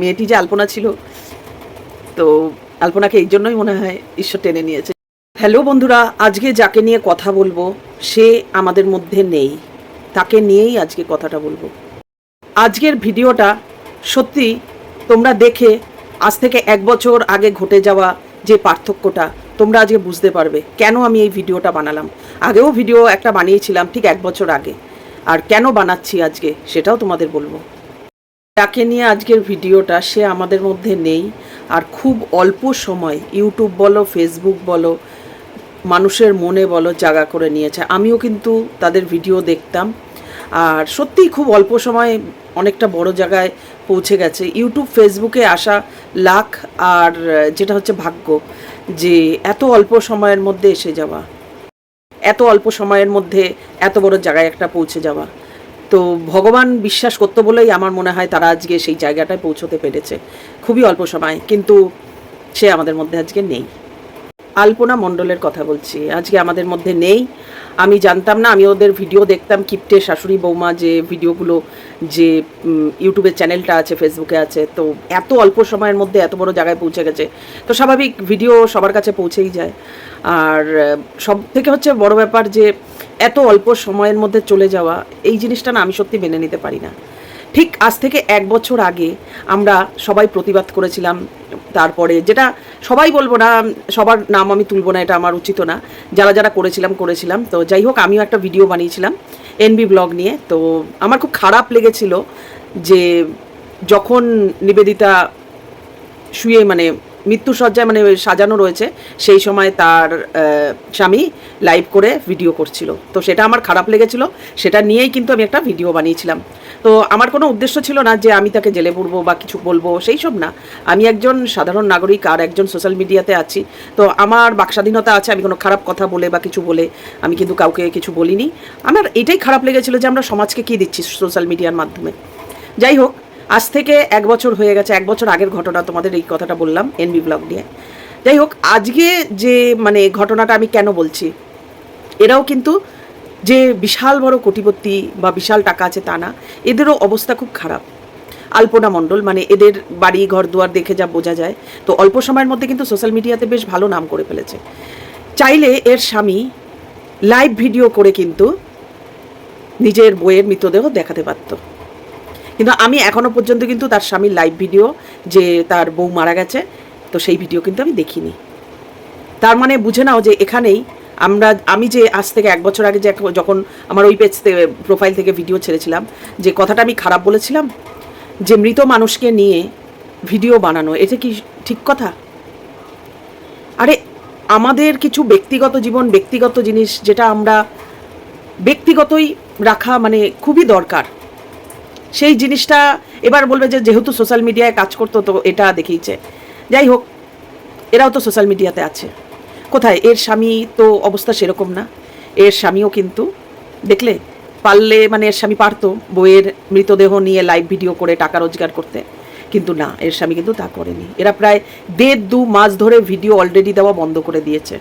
মেয়েটি যে আলপনা ছিল, তো আলপনাকে এই জন্যই মনে হয় ঈশ্বর টেনে নিয়েছে। হ্যালো বন্ধুরা, আজকে যাকে নিয়ে কথা বলব, সে আমাদের মধ্যে নেই। তাকে নিয়েই আজকে কথাটা বলব। আজকের ভিডিওটা সত্যি তোমরা দেখে আজ থেকে এক বছর আগে ঘটে যাওয়া যে পার্থক্যটা তোমরা আজকে বুঝতে পারবে, কেন আমি এই ভিডিওটা বানালাম। আগেও ভিডিও একটা বানিয়েছিলাম ঠিক এক বছর আগে। আর কেন বানাচ্ছি আজকে সেটাও তোমাদের বলব। যাকে নিয়ে আজকের ভিডিওটা, সে আমাদের মধ্যে নেই। আর খুব অল্প সময় ইউটিউব বলো, ফেসবুক বলো, মানুষের মনে বলো, জাগা করে নিয়েছে। আমিও কিন্তু তাদের ভিডিও দেখতাম। আর সত্যিই খুব অল্প সময়ে অনেকটা বড় জায়গায় পৌঁছে গেছে। ইউটিউব, ফেসবুকে আসা লাখ আর যেটা হচ্ছে ভাগ্য, যে এত অল্প সময়ের মধ্যে এসে যাওয়া, এত অল্প সময়ের মধ্যে এত বড় জায়গায় একটা পৌঁছে যাওয়া। তো ভগবান বিশ্বাস করতে বলেই আমার মনে হয় তারা আজকে সেই জায়গাটায় পৌঁছতে পেরেছে। খুবই অল্প সময়, কিন্তু সে আমাদের মধ্যে আজকে নেই। আলপনা মণ্ডলের কথা বলছি, আজকে আমাদের মধ্যে নেই। আমি জানতাম না, আমি ওদের ভিডিও দেখতাম কিপ্টে শাশুড়ি বৌমা যে ভিডিওগুলো, যে ইউটিউবের চ্যানেলটা আছে, ফেসবুকে আছে, তো এত অল্প সময়ের মধ্যে এত বড় জায়গায় পৌঁছে গেছে। তো স্বাভাবিক ভিডিও সবার কাছে পৌঁছেই যায়। আর সব থেকে হচ্ছে বড় ব্যাপার যে এত অল্প সময়ের মধ্যে চলে যাওয়া, এই জিনিসটা না আমি সত্যি মেনে নিতে পারি না। ঠিক আজ থেকে এক বছর আগে আমরা সবাই প্রতিবাদ করেছিলাম, তারপরে যেটা সবাই বলব না, সবার নাম আমি তুলবো না, এটা আমার উচিত না। যারা যারা করেছিলাম করেছিলাম। তো যাই হোক, আমিও একটা ভিডিও বানিয়েছিলাম এনবি ব্লগ নিয়ে। তো আমার খুব খারাপ লেগেছিল যে যখন নিবেদিতা শুয়ে মানে মৃত্যুসজ্জায় মানে সাজানো রয়েছে, সেই সময় তার স্বামী লাইভ করে ভিডিও করছিল। তো সেটা আমার খারাপ লেগেছিল, সেটা নিয়েই কিন্তু আমি একটা ভিডিও বানিয়েছিলাম। তো আমার কোনো উদ্দেশ্য ছিল না যে আমি তাকে জেলে পড়ব বা কিছু বলব, সেই সব না। আমি একজন সাধারণ নাগরিক আর একজন সোশ্যাল মিডিয়াতে আছি। তো আমার বাকস্বাধীনতা আছে, আমি কোনো খারাপ কথা বলে বা কিছু বলে আমি কিন্তু কাউকে কিছু বলিনি। আমার এটাই খারাপ লেগেছিল যে আমরা সমাজকে কী দিচ্ছি সোশ্যাল মিডিয়ার মাধ্যমে। যাই হোক আজ থেকে এক বছর হয়ে গেছে, এক বছর আগের ঘটনা তোমাদের এই কথাটা বললাম এনবি ব্লগ নিয়ে। যাই হোক, আজকে যে মানে ঘটনাটা আমি কেন বলছি, এরাও কিন্তু যে বিশাল বড় কোটিপতি বা বিশাল টাকা আছে তা না, এদেরও অবস্থা খুব খারাপ। আলপনা মণ্ডল মানে এদের বাড়ি ঘর দুয়ার দেখে যা বোঝা যায়, তো অল্প সময়ের মধ্যে কিন্তু সোশ্যাল মিডিয়াতে বেশ ভালো নাম করে ফেলেছে। চাইলে এর স্বামী লাইভ ভিডিও করে কিন্তু নিজের বইয়ের মৃতদেহ দেখাতে পারতো। কিন্তু আমি এখনও পর্যন্ত কিন্তু তার স্বামীর লাইভ ভিডিও যে তার বউ মারা গেছে, তো সেই ভিডিও কিন্তু আমি দেখিনি। তার মানে বুঝে নাও যে এখানেই আমরা, আমি যে আজ থেকে এক বছর আগে যে যখন আমার ওই পেজ থেকে প্রোফাইল থেকে ভিডিও ছেড়েছিলাম, যে কথাটা আমি খারাপ বলেছিলাম, যে মৃত মানুষকে নিয়ে ভিডিও বানানো, এটা কি ঠিক কথা? আরে আমাদের কিছু ব্যক্তিগত জীবন, ব্যক্তিগত জিনিস যেটা আমরা ব্যক্তিগতই রাখা মানে খুবই দরকার। সেই জিনিসটা এবার বলবে যে যেহেতু সোশ্যাল মিডিয়ায় কাজ করতো তো এটা দেখিয়েছে। যাই হোক, এরাও তো সোশ্যাল মিডিয়াতে আছে। কোথায়? এর স্বামী তো অবস্থা সেরকম না। এর স্বামীও কিন্তু দেখলে পারলে মানে এর স্বামী পারতো বইয়ের মৃতদেহ নিয়ে লাইভ ভিডিও করে টাকা রোজগার করতে। কিন্তু না, এর স্বামী কিন্তু তা করেনি। এরা প্রায় দেড় দু মাস ধরে ভিডিও অলরেডি দেওয়া বন্ধ করে দিয়েছে।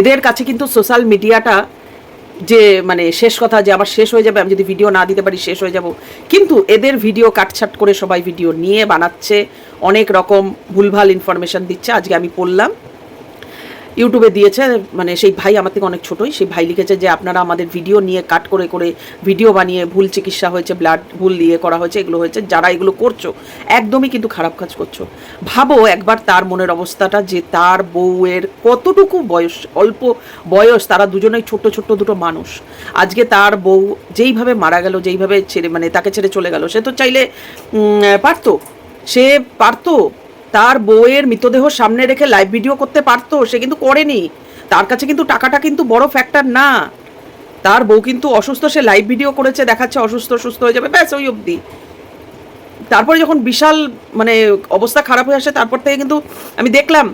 এদের কাছে কিন্তু সোশ্যাল মিডিয়াটা যে মানে শেষ কথা যে আমার শেষ হয়ে যাবে, আমি যদি ভিডিও না দিতে পারি, শেষ হয়ে যাব। কিন্তু এদের ভিডিও কাটছাট করে সবাই ভিডিও নিয়ে বানাচ্ছে, অনেক রকম ভুলভাল ইনফরমেশান দিচ্ছে। আজকে আমি পড়লাম। ইউটিউবে দিয়েছে মানে সেই ভাই আমার থেকে অনেক ছোটই, সেই ভাই লিখেছে যে আপনারা আমাদের ভিডিও নিয়ে কাট করে করে ভিডিও বানিয়ে ভুল চিকিৎসা হয়েছে ব্লাড ভুল দিয়ে করা হয়েছে, এগুলো হয়েছে, যারা এগুলো করছ, একদমই কিন্তু খারাপ কাজ করছ। ভাবো একবার তার মনের অবস্থাটা যে তার বউয়ের কতটুকু বয়স, অল্প বয়স, তারা দুজনেই ছোট্ট ছোট্ট দুটো মানুষ। আজকে তার বউ যেইভাবে মারা গেল, যেইভাবে ছেড়ে মানে তাকে ছেড়ে চলে গেল, সে তো চাইলে পারতো, সে পারতো তার বউয়ের মৃতদেহ সামনে রেখে লাইভ ভিডিও করতে পারতো, সে কিন্তু করেনি। তার কাছে কিন্তু টাকাটা কিন্তু বড় ফ্যাক্টর না। তার বউ কিন্তু অসুস্থ, সে লাইভ ভিডিও করেছে, দেখাচ্ছে, অসুস্থ, সুস্থ হয়ে যাবে, ব্যাস, ওই অবধি। তারপরে যখন বিশাল মানে অবস্থা খারাপ হয়ে আসে, তারপর থেকে কিন্তু আমি দেখলাম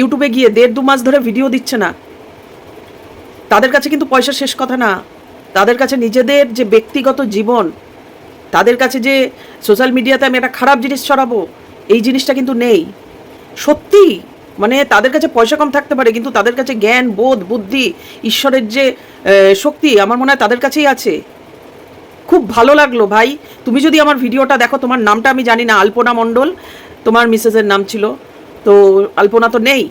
ইউটিউবে গিয়ে দেড় দু মাস ধরে ভিডিও দিচ্ছে না। তাদের কাছে কিন্তু পয়সা শেষ কথা না। তাদের কাছে নিজেদের যে ব্যক্তিগত জীবন, তাদের কাছে যে সোশ্যাল মিডিয়াতে আমি একটা খারাপ জিনিস ছড়াবো এই জিনিসটা কিন্তু নেই। সত্যি মানে তাদের কাছে পয়সা কম থাকতে পারে, কিন্তু তাদের কাছে জ্ঞান, বোধ, বুদ্ধি, ঈশ্বরের যে শক্তি, আমার মনে হয় তাদের কাছেই আছে। খুব ভালো লাগল ভাই। তুমি যদি আমার ভিডিওটা দেখো, তোমার নামটা আমি জানি না, আলপনা মণ্ডল, তোমার মিসেসের নাম ছিল। তো আলপনা তো নেই।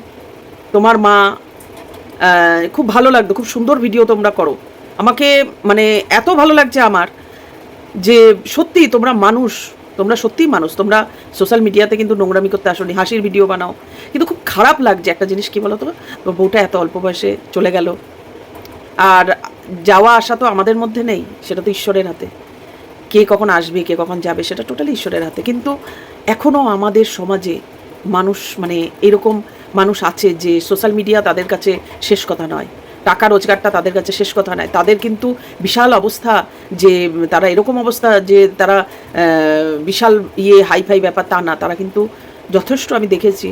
তোমার মা খুব ভালো লাগতো খুব সুন্দর ভিডিও তোমরা করো। আমাকে মানে এত ভালো লাগছে আমার যে সত্যি তোমরা মানুষ তোমরা সত্যিই মানুষ, তোমরা সোশ্যাল মিডিয়াতে কিন্তু নোংরামি করতে আসোনি, হাসির ভিডিও বানাও। কিন্তু খুব খারাপ লাগছে একটা জিনিস কি বলো তো বউটা এত অল্প বয়সে চলে গেল। আর যাওয়া আসা তো আমাদের মধ্যে নেই, সেটা তো ঈশ্বরের হাতে। কে কখন আসবে, কে কখন যাবে, সেটা টোটালি ঈশ্বরের হাতে। কিন্তু এখনও আমাদের সমাজে মানুষ মানে এরকম মানুষ আছে যে সোশ্যাল মিডিয়া তাদের কাছে শেষ কথা নয়। টাকা রোজগারটা তাদের কাছে শেষ কথা নয়। তাদের কিন্তু বিশাল অবস্থা যে, তারা এরকম অবস্থা যে, তারা বিশাল ইয়ে হাইফাই ব্যাপার তা না। তারা কিন্তু যথেষ্ট আমি দেখেছি।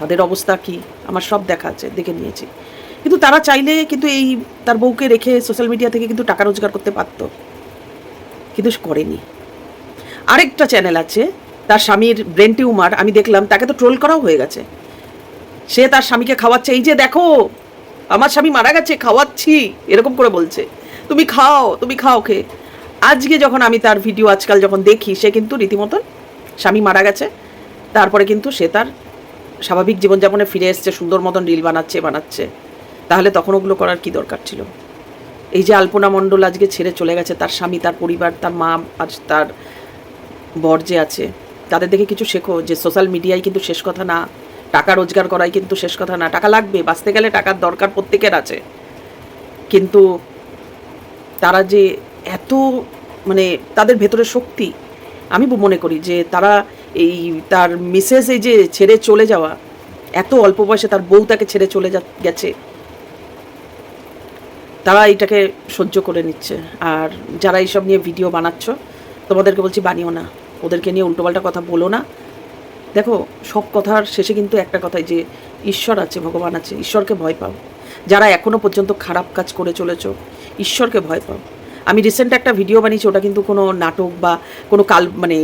তাদের অবস্থা কি? আমার সব দেখা আছে, দেখে নিয়েছি। কিন্তু তারা চাইলে কিন্তু এই, তার বউকে রেখে সোশ্যাল মিডিয়া থেকে কিন্তু টাকা রোজগার করতে পারতো। কিন্তু করেনি। আরেকটা চ্যানেল আছে, তার স্বামীর ব্রেন টিউমার, আমি দেখলাম, তাকে তো ট্রোল করাও হয়ে গেছে। সে তার স্বামীকে খাওয়াচ্ছে, এই যে দেখো আমার স্বামী মারা গেছে, খাওয়াচ্ছি, এরকম করে বলছে। তুমি খাও তুমি খাও খেয়ে। আজকে যখন আমি তার ভিডিও আজকাল যখন দেখি, সে কিন্তু রীতিমতন স্বামী মারা গেছে। তারপরে কিন্তু সে তার স্বাভাবিক জীবনযাপনে ফিরে এসছে, সুন্দর মতন রিল বানাচ্ছে বানাচ্ছে। তাহলে তখন ওগুলো করার কি দরকার ছিল? এই যে আলপনা মণ্ডল আজকে ছেড়ে চলে গেছে, তার স্বামী, তার পরিবার, তার মা, আজ তার বর যে আছে, তাদের দেখে কিছু শেখো যে সোশ্যাল মিডিয়ায় কিন্তু শেষ কথা না। টাকা রোজগার করাই কিন্তু শেষ কথা না। টাকা লাগবে, বাঁচতে গেলে টাকার দরকার প্রত্যেকের আছে। কিন্তু তারা যে এত মানে তাদের ভেতরে শক্তি, আমি মনে করি যে তারা এই তার মিসেস এই যে ছেড়ে চলে যাওয়া, এত অল্প বয়সে তার বউ তাকে ছেড়ে চলে যা গেছে, তারা এটাকে সহ্য করে নিচ্ছে। আর যারা এইসব নিয়ে ভিডিও বানাচ্ছ, তোমাদেরকে বলছি বানিও না। ওদেরকে নিয়ে উল্টোপাল্টা কথা বলো না। দেখো, সব কথার শেষে কিন্তু একটা কথাই যে ঈশ্বর আছে, ভগবান আছে, ঈশ্বরকে ভয় পাও। যারা এখনও পর্যন্ত খারাপ কাজ করে চলেছ, ঈশ্বরকে ভয় পাও। আমি রিসেন্ট একটা ভিডিও বানিয়েছি, ওটা কিন্তু কোনো নাটক বা কোনো কাল মানে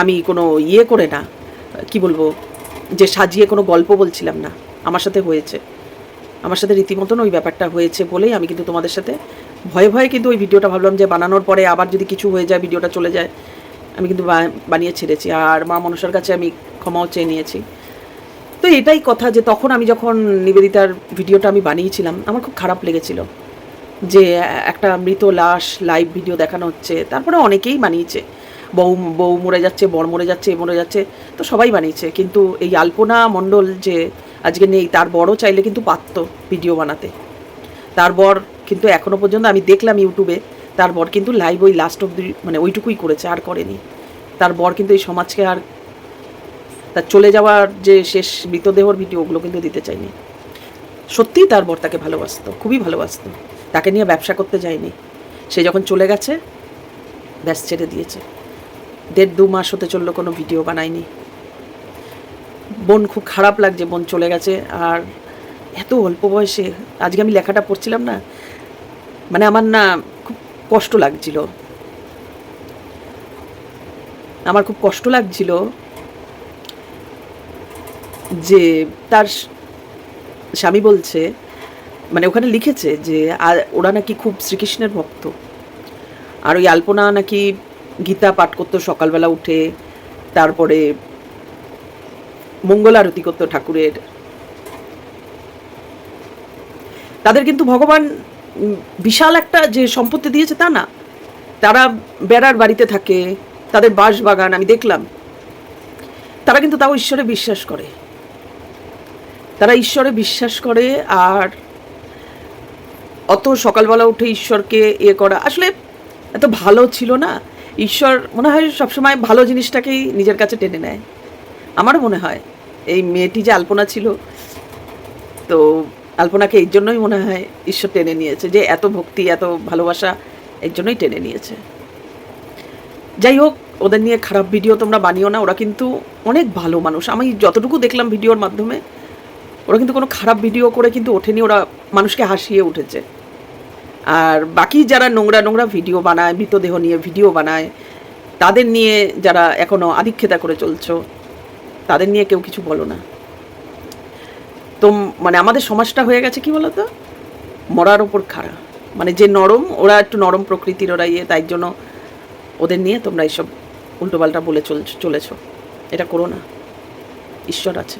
আমি কোনো ইয়ে করে না, কি বলব, যে সাজিয়ে কোনো গল্প বলছিলাম না, আমার সাথে হয়েছে। আমার সাথে রীতিমতন ওই ব্যাপারটা হয়েছে বলেই আমি কিন্তু তোমাদের সাথে ভয়ে ভয়ে কিন্তু ওই ভিডিওটা ভাবলাম যে বানানোর পরে আবার যদি কিছু হয়ে যায় ভিডিওটা চলে যায়, আমি কিন্তু বানিয়ে ছেড়েছি। আর মা মনসার কাছে আমি ক্ষমাও চেয়ে নিয়েছি। তো এটাই কথা যে তখন আমি যখন নিবেদিতার ভিডিওটা আমি বানিয়েছিলাম, আমার খুব খারাপ লেগেছিল যে, একটা মৃত লাশ লাইভ ভিডিও দেখানো হচ্ছে, তারপরে অনেকেই বানিয়েছে। বউ বউ মরে যাচ্ছে, বর মরে যাচ্ছে, এ মরে যাচ্ছে, তো সবাই বানিয়েছে। কিন্তু এই আলপনা মণ্ডল যে আজকে নেই, তার বড় চাইলে কিন্তু পারত ভিডিও বানাতে। তার বর কিন্তু এখনও পর্যন্ত আমি দেখলাম ইউটিউবে, তার বর কিন্তু লাইভ ওই লাস্ট অব্দি মানে ওইটুকুই করেছে, আর করেনি। তার বর কিন্তু এই সমাজকে আর তার চলে যাওয়ার যে শেষ মৃতদেহর ভিডিও ওগুলো কিন্তু দিতে চাইনি। সত্যিই তার বর তাকে ভালোবাসতো, খুবই ভালোবাসতো। তাকে নিয়ে ব্যবসা করতে যায়নি। সে যখন চলে গেছে, ব্যাস ছেড়ে দিয়েছে। দেড় দু মাস হতে চলল, কোনো ভিডিও বানায়নি। বোন খুব খারাপ লাগছে, বোন চলে গেছে। আর এত অল্প বয়সে, আজকে আমি লেখাটা পড়ছিলাম না মানে আমার না খুব কষ্ট লাগছিল। আমার খুব কষ্ট লাগছিল যে তার স্বামী বলছে মানে ওখানে লিখেছে যে, আর ওরা নাকি খুব শ্রীকৃষ্ণের ভক্ত। আর ওই আলপনা নাকি গীতা পাঠ করতো সকালবেলা উঠে, তারপরে মঙ্গল আরতি করতো ঠাকুরের। তাদের কিন্তু ভগবান বিশাল একটা যে সম্পত্তি দিয়েছে তা না। তারা বেড়ার বাড়িতে থাকে, তাদের বাঁশ বাগান আমি দেখলাম। তারা কিন্তু তাও ঈশ্বরে বিশ্বাস করে। তারা ঈশ্বরে বিশ্বাস করে আর অত সকালবেলা উঠে ঈশ্বরকে ইয়ে করা। আসলে এত ভালো ছিল না। ঈশ্বর মনে হয় সবসময় ভালো জিনিসটাকেই নিজের কাছে টেনে নেয়। আমারও মনে হয়। এই মেয়েটি যে আলপনা ছিল, তো আলপনাকে এই জন্যই মনে হয় ঈশ্বর টেনে নিয়েছে যে এত ভক্তি, এত ভালোবাসা এর জন্যই টেনে নিয়েছে। যাই হোক, ওদের নিয়ে খারাপ ভিডিও তোমরা বানিও না। ওরা কিন্তু অনেক ভালো মানুষ। আমি যতটুকু দেখলাম ভিডিওর মাধ্যমে ওরা কিন্তু কোনো খারাপ ভিডিও করে কিন্তু ওঠেনি, ওরা মানুষকে হাসিয়ে উঠেছে। আর বাকি যারা নোংরা নোংরা ভিডিও বানায়, মৃতদেহ নিয়ে ভিডিও বানায়, তাদের নিয়ে যারা এখনও আধিক্ষেতা করে চলছো, তাদের নিয়ে কেউ কিছু বলো না। তো মানে আমাদের সমাজটা হয়ে গেছে কি বলতো? মরার ওপর খাড়া। মানে যে নরম, ওরা একটু নরম প্রকৃতির ওরা ইয়ে তাই জন্য ওদের নিয়ে তোমরা এইসব উল্টোপাল্টা বলে চল চলেছো। এটা করো না। ঈশ্বর আছে।